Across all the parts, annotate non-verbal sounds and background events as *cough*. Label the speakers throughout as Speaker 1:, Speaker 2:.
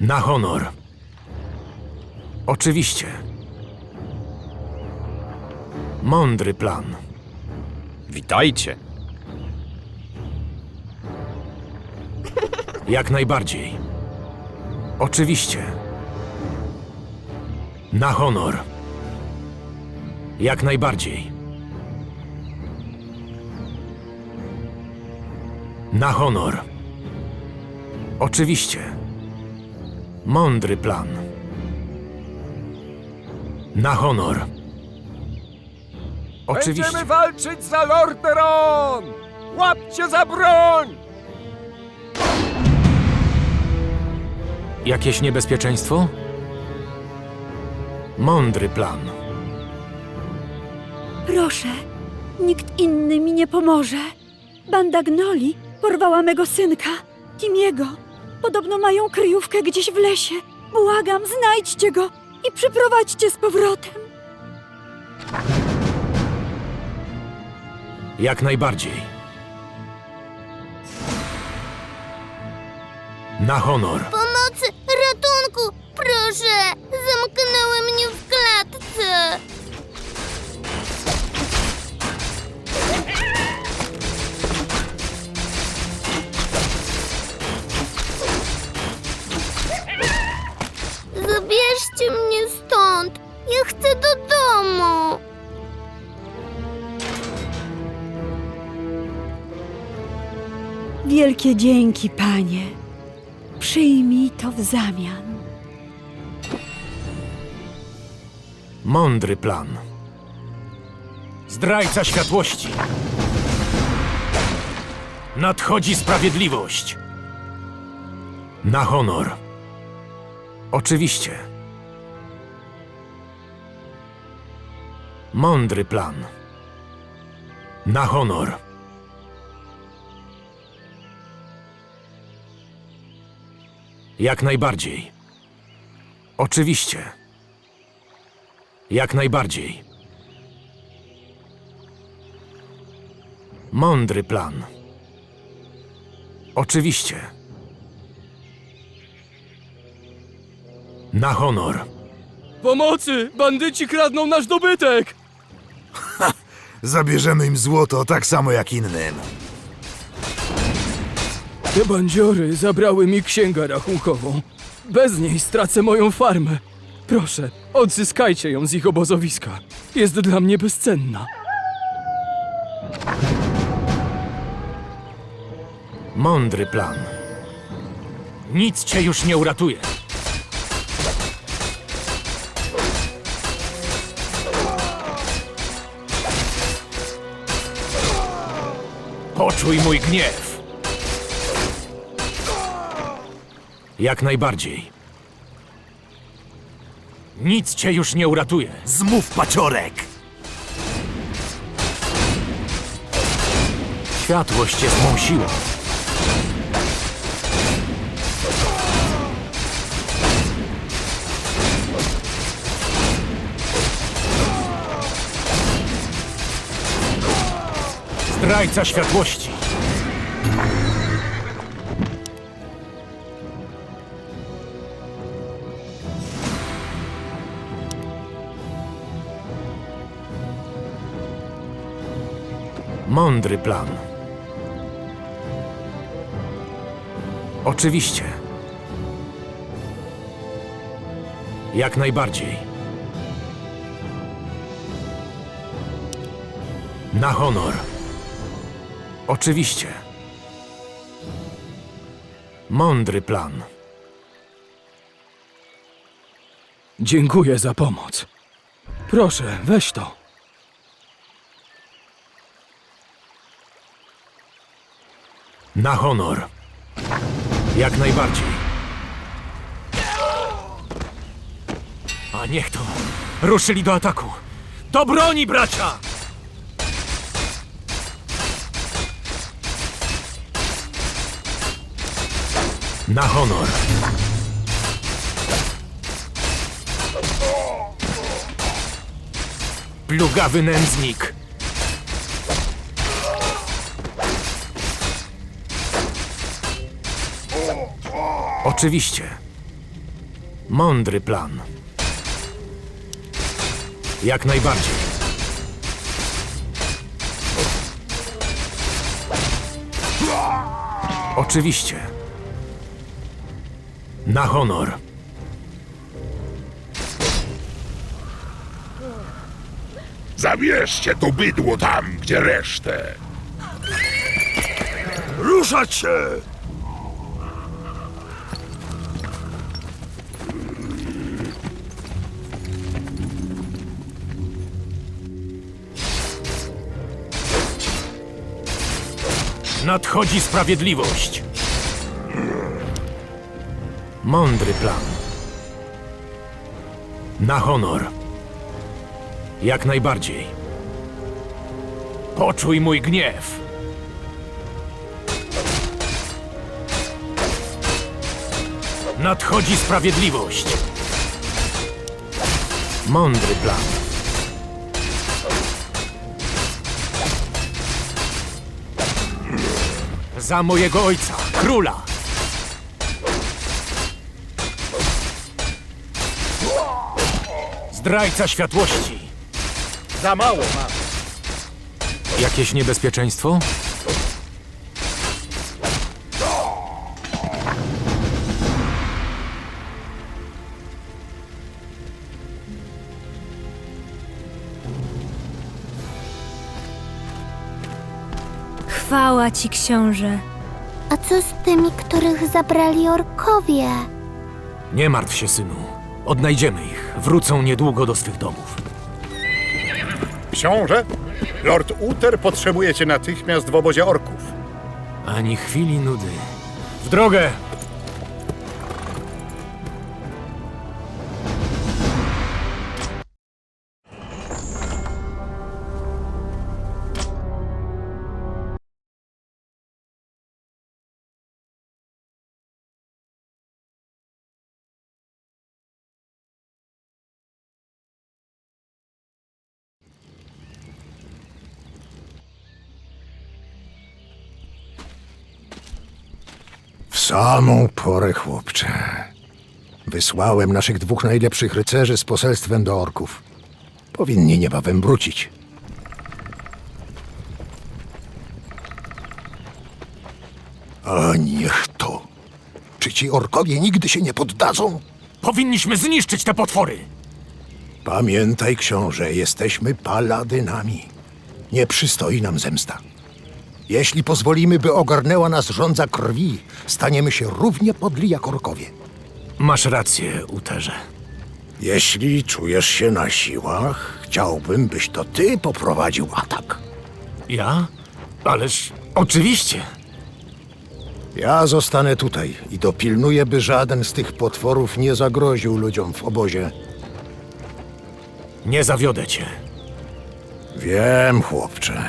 Speaker 1: Na honor. Oczywiście. Mądry plan.
Speaker 2: Witajcie. *laughs*
Speaker 1: Jak najbardziej. Oczywiście. Na honor. Jak najbardziej. Na honor. Oczywiście. Mądry plan. Na honor. Oczywiście.
Speaker 3: Będziemy walczyć za Lordaeron! Łapcie za broń!
Speaker 1: Jakieś niebezpieczeństwo? Mądry plan.
Speaker 4: Proszę, nikt inny mi nie pomoże. Banda Gnoli porwała mego synka, Timiego. Podobno mają kryjówkę gdzieś w lesie. Błagam, znajdźcie go i przyprowadźcie z powrotem.
Speaker 1: Jak najbardziej. Na honor.
Speaker 5: Pomocy! Ratunku! Proszę! Zamknęły mnie w klatce! Zabierzcie mnie stąd! Ja chcę do domu!
Speaker 4: Wielkie dzięki, panie. Przyjmij to w zamian.
Speaker 1: Mądry plan. Zdrajca światłości. Nadchodzi sprawiedliwość. Na honor. Oczywiście. Mądry plan. Na honor. Jak najbardziej. Oczywiście. Jak najbardziej. Mądry plan. Oczywiście. Na honor.
Speaker 3: Pomocy! Bandyci kradną nasz dobytek! *laughs*
Speaker 6: Zabierzemy im złoto tak samo jak innym.
Speaker 3: Te bandziory zabrały mi księgę rachunkową. Bez niej stracę moją farmę. Proszę, odzyskajcie ją z ich obozowiska. Jest dla mnie bezcenna.
Speaker 1: Mądry plan. Nic cię już nie uratuje. Poczuj mój gniew. Jak najbardziej. Nic cię już nie uratuje.
Speaker 6: Zmów paciorek!
Speaker 1: Światłość jest mą siłą. Zdrajca światłości. Mądry plan. Oczywiście. Jak najbardziej. Na honor. Oczywiście. Mądry plan.
Speaker 3: Dziękuję za pomoc. Proszę, weź to.
Speaker 1: Na honor. Jak najbardziej. A niech to. Ruszyli do ataku. Do broni, bracia! Na honor. Plugawy nędznik. Oczywiście. Mądry plan. Jak najbardziej. Oczywiście. Na honor.
Speaker 7: Zabierzcie to bydło tam, gdzie resztę.
Speaker 6: Ruszać się!
Speaker 1: Nadchodzi sprawiedliwość. Mądry plan. Na honor. Jak najbardziej. Poczuj mój gniew. Nadchodzi sprawiedliwość. Mądry plan. Za mojego ojca, króla. Zdrajca światłości.
Speaker 2: Za mało mam.
Speaker 1: Jakieś niebezpieczeństwo?
Speaker 8: Ci, książę.
Speaker 5: A co z tymi, których zabrali orkowie?
Speaker 1: Nie martw się, synu. Odnajdziemy ich. Wrócą niedługo do swych domów.
Speaker 7: Książę? Lord Uther potrzebuje cię natychmiast w obozie orków.
Speaker 1: Ani chwili nudy. W drogę!
Speaker 6: Samą porę, chłopcze. Wysłałem naszych dwóch najlepszych rycerzy z poselstwem do orków. Powinni niebawem wrócić. A niech to. Czy ci orkowie nigdy się nie poddadzą?
Speaker 1: Powinniśmy zniszczyć te potwory!
Speaker 6: Pamiętaj, książę, jesteśmy paladynami. Nie przystoi nam zemsta. Jeśli pozwolimy, by ogarnęła nas żądza krwi, staniemy się równie podli jak orkowie.
Speaker 1: Masz rację, Uterze.
Speaker 6: Jeśli czujesz się na siłach, chciałbym, byś to ty poprowadził atak.
Speaker 1: Ja? Ależ oczywiście.
Speaker 6: Ja zostanę tutaj i dopilnuję, by żaden z tych potworów nie zagroził ludziom w obozie.
Speaker 1: Nie zawiodę cię.
Speaker 6: Wiem, chłopcze.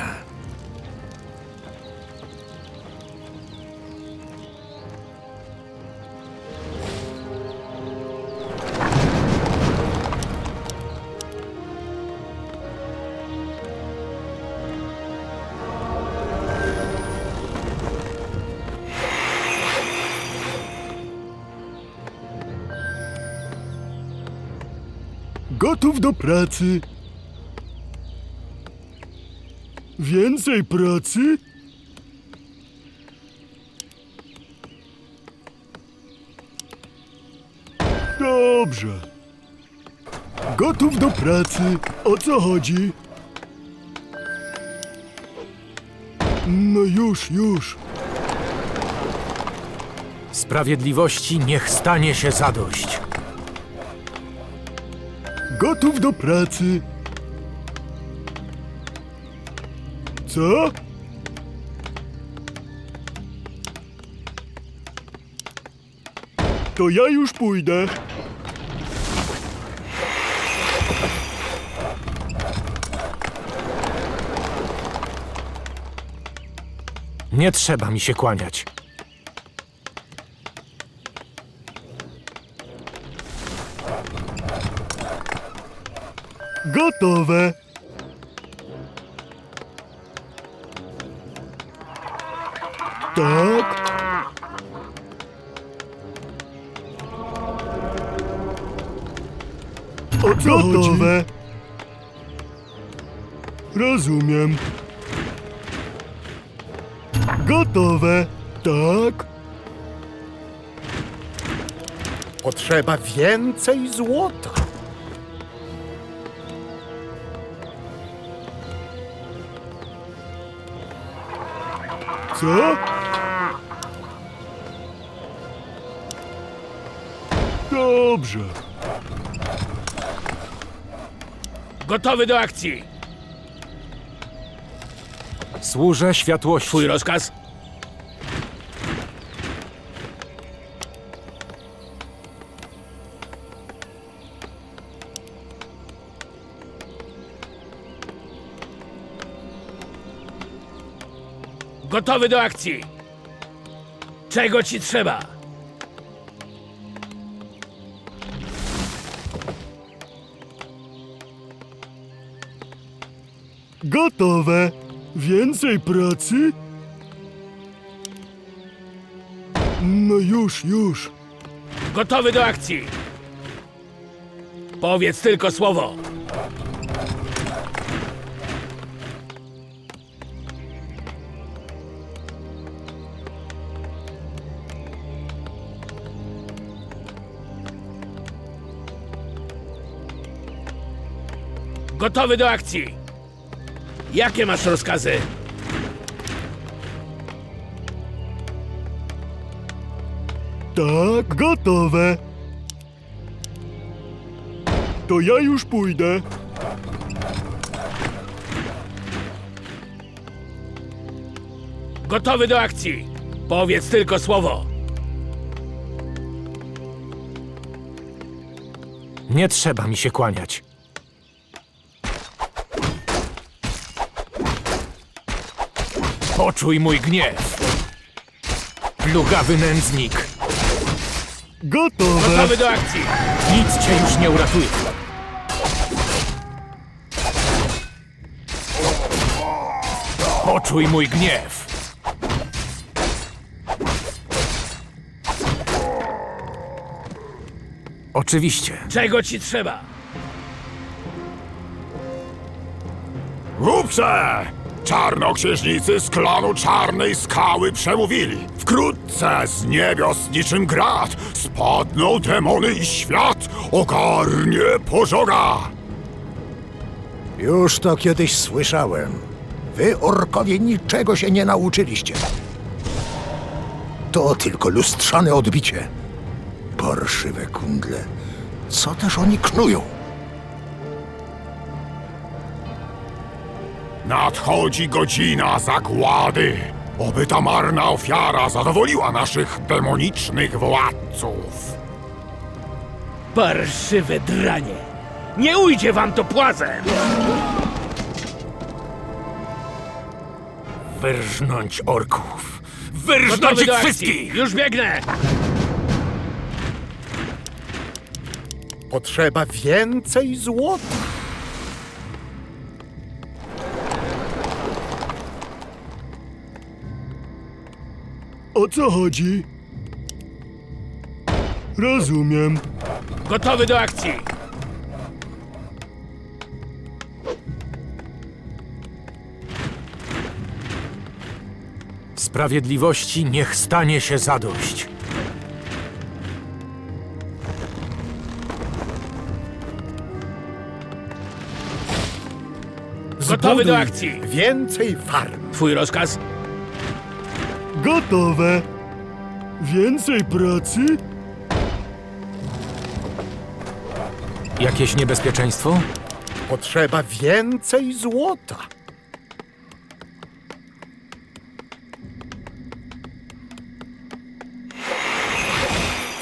Speaker 9: Do pracy. Więcej pracy? Dobrze. Gotów do pracy. O co chodzi? No już, już.
Speaker 1: Sprawiedliwości niech stanie się zadość.
Speaker 9: Gotów do pracy. Co? To ja już pójdę.
Speaker 1: Nie trzeba mi się kłaniać.
Speaker 9: Gotowe. Tak. O co Gotowe. Rozumiem. Gotowe. Tak.
Speaker 7: Potrzeba więcej złota.
Speaker 9: Co? Dobrze.
Speaker 2: Gotowy do akcji.
Speaker 1: Służę światłości.
Speaker 2: Twój rozkaz? Gotowy do akcji. Czego ci trzeba?
Speaker 9: Gotowe. Więcej pracy? No już, już.
Speaker 2: Gotowy do akcji. Powiedz tylko słowo. Gotowy do akcji. Jakie masz rozkazy?
Speaker 9: Tak, gotowe. To ja już pójdę.
Speaker 2: Gotowy do akcji. Powiedz tylko słowo.
Speaker 1: Nie trzeba mi się kłaniać. Poczuj mój gniew. Plugawy nędznik.
Speaker 9: Gotowe.
Speaker 2: Gotowy do akcji.
Speaker 1: Nic cię już nie uratuje. Poczuj mój gniew. Oczywiście.
Speaker 2: Czego ci trzeba?
Speaker 10: Głupcze! Czarnoksiężnicy z klanu Czarnej Skały przemówili. Wkrótce z niebios niczym grad spadną demony i świat ogarnie pożoga.
Speaker 6: Już to kiedyś słyszałem. Wy, orkowie, niczego się nie nauczyliście. To tylko lustrzane odbicie. Porszywe kundle. Co też oni knują?
Speaker 10: Nadchodzi godzina zagłady. Oby ta marna ofiara zadowoliła naszych demonicznych władców.
Speaker 2: Parszywe dranie. Nie ujdzie wam to płazem.
Speaker 1: Wyrżnąć orków. Wyrżnąć
Speaker 2: Gotowy
Speaker 1: ich
Speaker 2: akcji.
Speaker 1: wszystkich!
Speaker 2: Już biegnę.
Speaker 7: Potrzeba więcej złota.
Speaker 9: Co chodzi? Rozumiem.
Speaker 2: Gotowy do akcji.
Speaker 1: Sprawiedliwości niech stanie się zadość.
Speaker 2: Gotowy do akcji.
Speaker 7: Więcej farm.
Speaker 2: Twój rozkaz?
Speaker 9: Gotowe. Więcej pracy?
Speaker 1: Jakieś niebezpieczeństwo?
Speaker 7: Potrzeba więcej złota.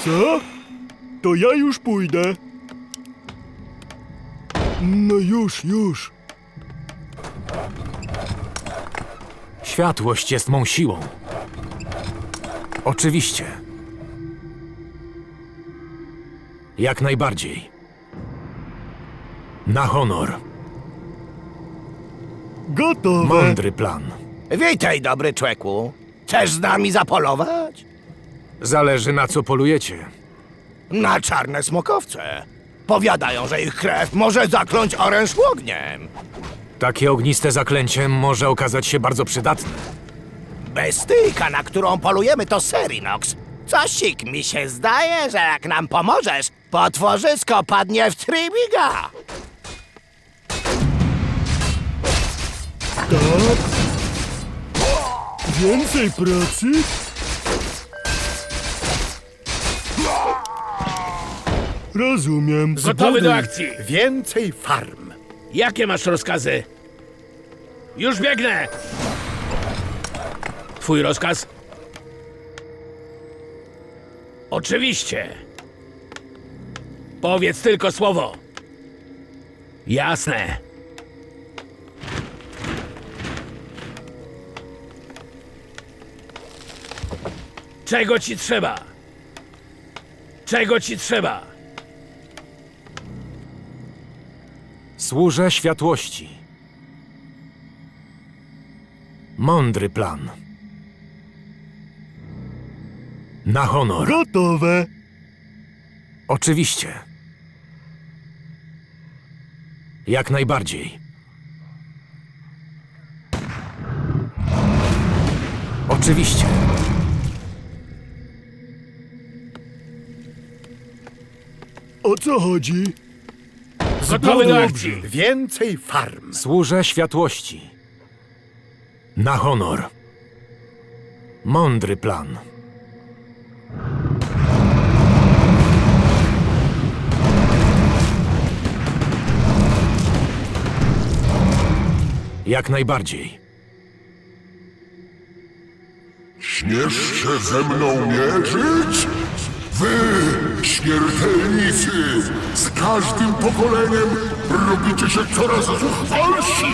Speaker 9: Co? To ja już pójdę. No już, już.
Speaker 1: Światłość jest mą siłą. Oczywiście. Jak najbardziej. Na honor.
Speaker 9: Gotowe.
Speaker 1: Mądry plan.
Speaker 11: Witaj, dobry człeku. Chcesz z nami zapolować?
Speaker 1: Zależy na co polujecie.
Speaker 11: Na czarne smokowce. Powiadają, że ich krew może zakląć oręż ogniem.
Speaker 1: Takie ogniste zaklęcie może okazać się bardzo przydatne.
Speaker 11: Bestyjka, na którą polujemy, to Serinox. Cosik mi się zdaje, że jak nam pomożesz, potworzysko padnie w Tribiga.
Speaker 9: Tak? Więcej pracy? Rozumiem.
Speaker 2: Gotowy do akcji!
Speaker 7: Więcej farm.
Speaker 2: Jakie masz rozkazy? Już biegnę! Twój rozkaz? Oczywiście. Powiedz tylko słowo. Jasne. Czego ci trzeba? Czego ci trzeba?
Speaker 1: Służę światłości. Mądry plan. Na honor.
Speaker 9: Gotowe.
Speaker 1: Oczywiście. Jak najbardziej. Oczywiście.
Speaker 9: O co chodzi?
Speaker 2: Gotowy do akcji!
Speaker 7: Więcej farm.
Speaker 1: Służę światłości. Na honor. Mądry plan. Jak najbardziej.
Speaker 10: Śmiesz się ze mną mierzyć? Wy, śmiertelnicy, z każdym pokoleniem robicie się coraz zuchwalsi!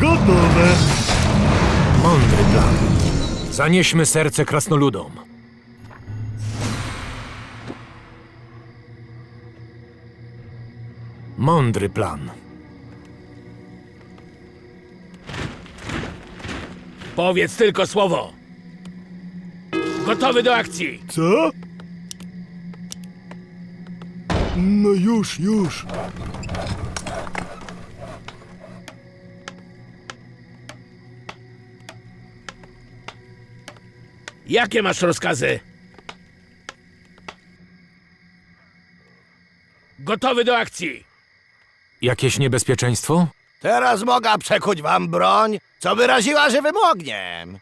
Speaker 9: Gotowe.
Speaker 1: Mądry plan. Zanieśmy serce krasnoludom. Mądry plan.
Speaker 2: Powiedz tylko słowo. Gotowy do akcji!
Speaker 9: Co? No już, już.
Speaker 2: Jakie masz rozkazy? Gotowy do akcji!
Speaker 1: Jakieś niebezpieczeństwo?
Speaker 11: Teraz mogę przekuć wam broń, co wyraziła żywym ogniem.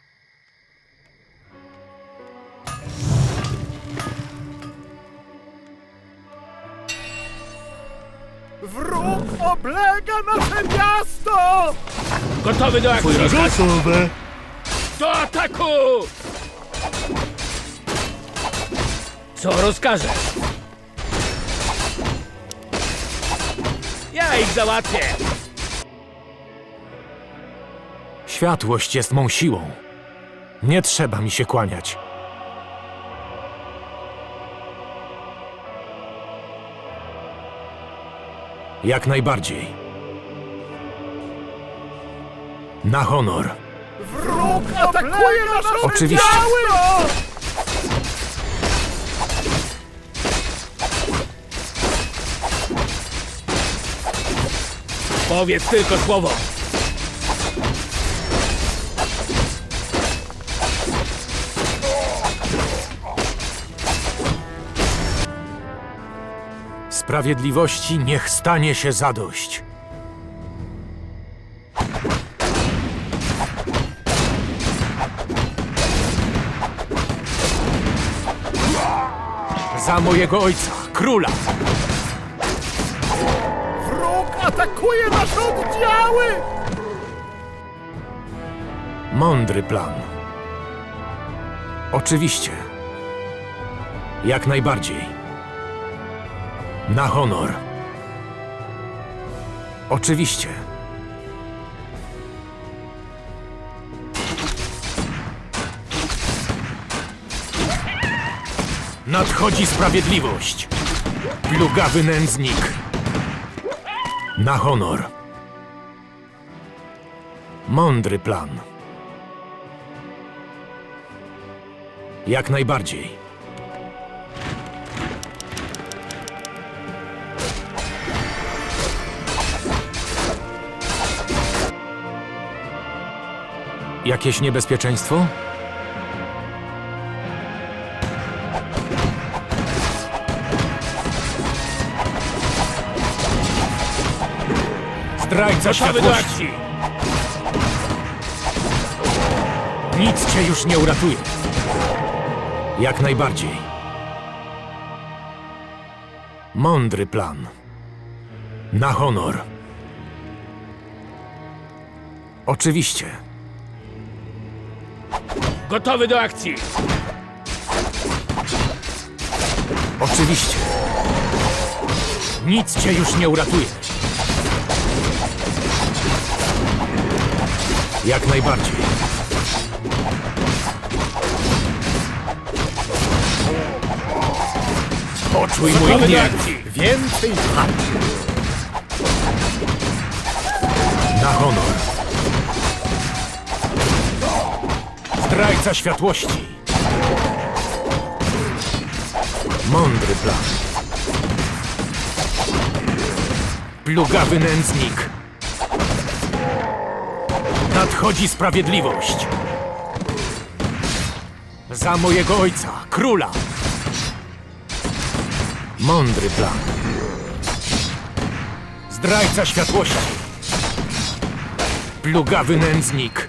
Speaker 7: Wróg oblega nasze miasto!
Speaker 2: Gotowy do akcji!
Speaker 9: Gotowe.
Speaker 2: Do ataku! Co rozkażesz? Ja ich załatwię!
Speaker 1: Światłość jest mą siłą. Nie trzeba mi się kłaniać. Jak najbardziej. Na honor.
Speaker 7: Wróg atakuje nasze
Speaker 1: Oczywiście.
Speaker 2: Powiedz tylko słowo.
Speaker 1: Sprawiedliwości niech stanie się zadość. Za mojego ojca, króla!
Speaker 7: Atakuje nasze oddziały!
Speaker 1: Mądry plan. Oczywiście. Jak najbardziej. Na honor. Oczywiście. Nadchodzi sprawiedliwość. Plugawy nędznik. Na honor. Mądry plan. Jak najbardziej. Jakieś niebezpieczeństwo?
Speaker 2: Gotowy do
Speaker 1: światłości!
Speaker 2: akcji!
Speaker 1: Nic cię już nie uratuje. Jak najbardziej. Mądry plan. Na honor. Oczywiście.
Speaker 2: Gotowy do akcji!
Speaker 1: Oczywiście. Nic cię już nie uratuje. Jak najbardziej. Poczuj mój gniew.
Speaker 6: Więcej walki.
Speaker 1: Na honor. Zdrajca światłości. Mądry plan. Plugawy nędznik. Nadchodzi sprawiedliwość. Za mojego ojca, króla. Mądry plan. Zdrajca światłości. Plugawy nędznik.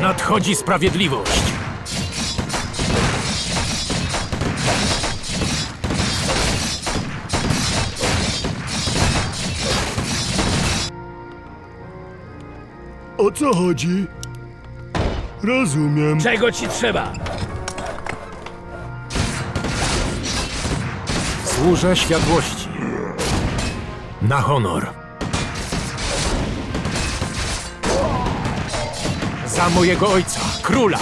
Speaker 1: Nadchodzi sprawiedliwość.
Speaker 9: Co chodzi? Rozumiem.
Speaker 2: Czego ci trzeba?
Speaker 1: Służę światłości. Na honor. Za mojego ojca, króla.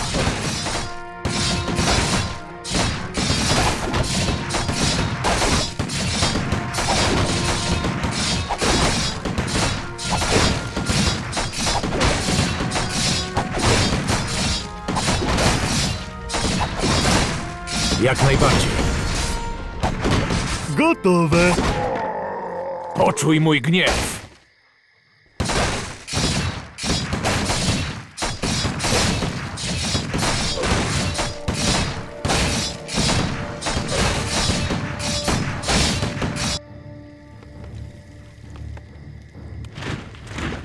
Speaker 1: Jak najbardziej.
Speaker 9: Gotowe.
Speaker 1: Poczuj mój gniew.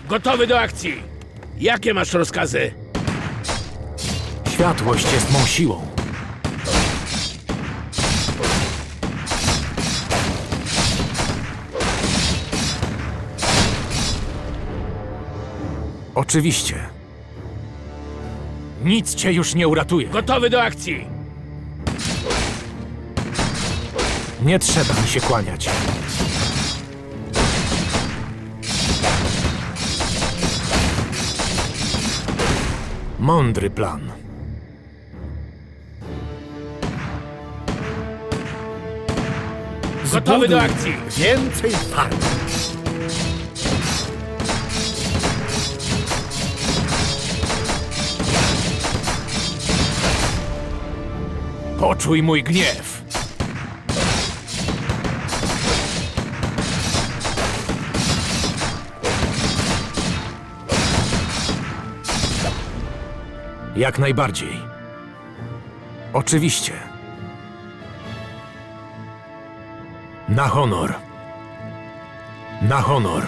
Speaker 2: Gotowy do akcji! Jakie masz rozkazy?
Speaker 1: Światłość jest mą siłą. Oczywiście. Nic cię już nie uratuje.
Speaker 2: Gotowy do akcji!
Speaker 1: Nie trzeba mi się kłaniać. Mądry plan.
Speaker 2: Gotowy do akcji!
Speaker 6: Więcej.
Speaker 1: Poczuj mój gniew. Jak najbardziej. Oczywiście. Na honor. Na honor.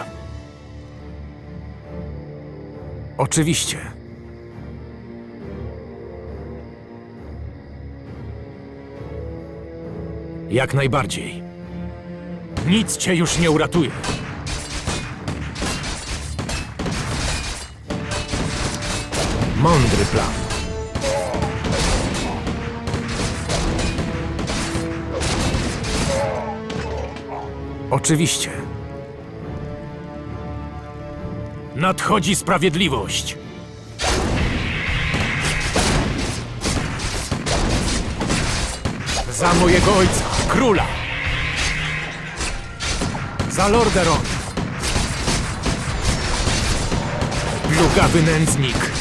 Speaker 1: Oczywiście. Jak najbardziej. Nic cię już nie uratuje. Mądry plan. Oczywiście. Nadchodzi sprawiedliwość. Za mojego ojca, króla. Za Lorderon. Plugawy nędznik.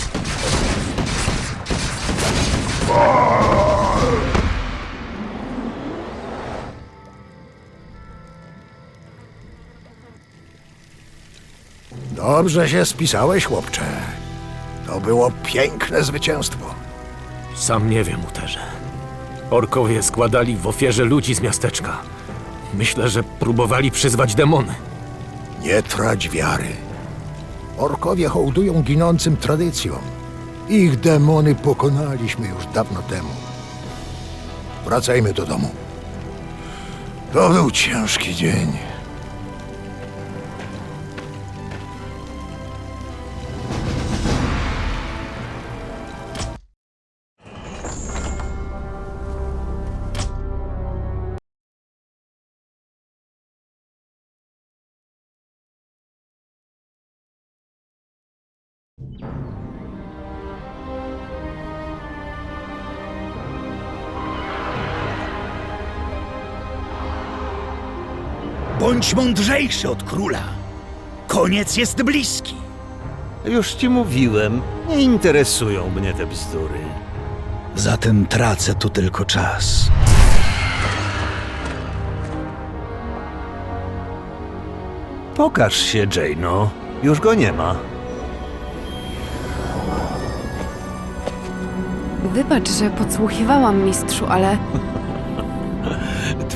Speaker 6: Dobrze się spisałeś, chłopcze. To było piękne zwycięstwo.
Speaker 1: Sam nie wiem, Uterze. Orkowie składali w ofierze ludzi z miasteczka. Myślę, że próbowali przyzwać demony.
Speaker 6: Nie trać wiary. Orkowie hołdują ginącym tradycjom. Ich demony pokonaliśmy już dawno temu. Wracajmy do domu. To był ciężki dzień.
Speaker 2: Bądź mądrzejszy od króla. Koniec jest bliski.
Speaker 12: Już ci mówiłem, nie interesują mnie te bzdury.
Speaker 2: Zatem tracę tu tylko czas.
Speaker 12: Pokaż się, Jano. Już go nie ma.
Speaker 8: Wybacz, że podsłuchiwałam, mistrzu, ale *laughs*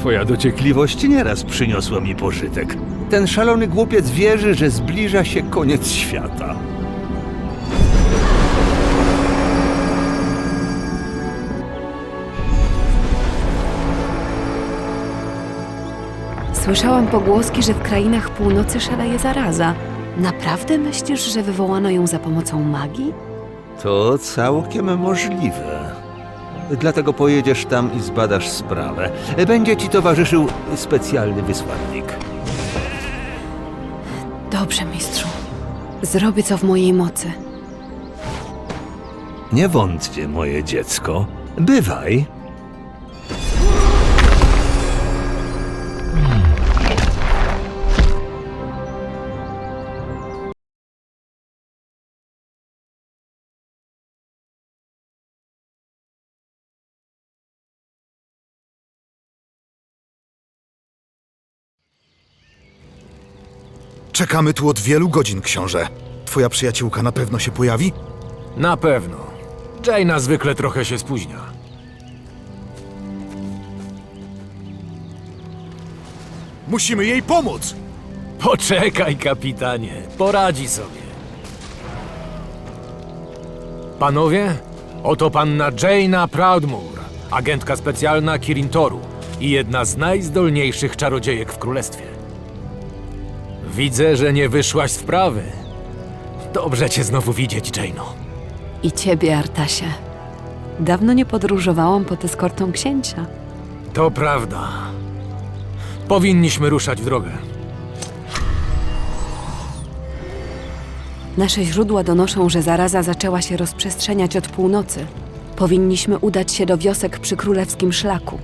Speaker 12: Twoja dociekliwość nieraz przyniosła mi pożytek. Ten szalony głupiec wierzy, że zbliża się koniec świata.
Speaker 8: słyszałam pogłoski, że w krainach północy szaleje zaraza. Naprawdę myślisz, że wywołano ją za pomocą magii?
Speaker 12: To całkiem możliwe. Dlatego pojedziesz tam i zbadasz sprawę. Będzie ci towarzyszył specjalny wysłannik.
Speaker 8: Dobrze, mistrzu. Zrobię co w mojej mocy.
Speaker 12: Nie wątpię, moje dziecko. Bywaj.
Speaker 9: Czekamy tu od wielu godzin, książę. Twoja przyjaciółka na pewno się pojawi?
Speaker 1: Na pewno. Jaina zwykle trochę się spóźnia.
Speaker 9: Musimy jej pomóc!
Speaker 1: Poczekaj, kapitanie. Poradzi sobie. Panowie, oto panna Jaina Proudmoore, agentka specjalna Kirintoru i jedna z najzdolniejszych czarodziejek w królestwie. Widzę, że nie wyszłaś z wprawy. Dobrze cię znowu widzieć, Jaino.
Speaker 8: I ciebie, Artasie. Dawno nie podróżowałam pod eskortą księcia.
Speaker 1: To prawda. Powinniśmy ruszać w drogę.
Speaker 8: Nasze źródła donoszą, że zaraza zaczęła się rozprzestrzeniać od północy. Powinniśmy udać się do wiosek przy królewskim szlaku.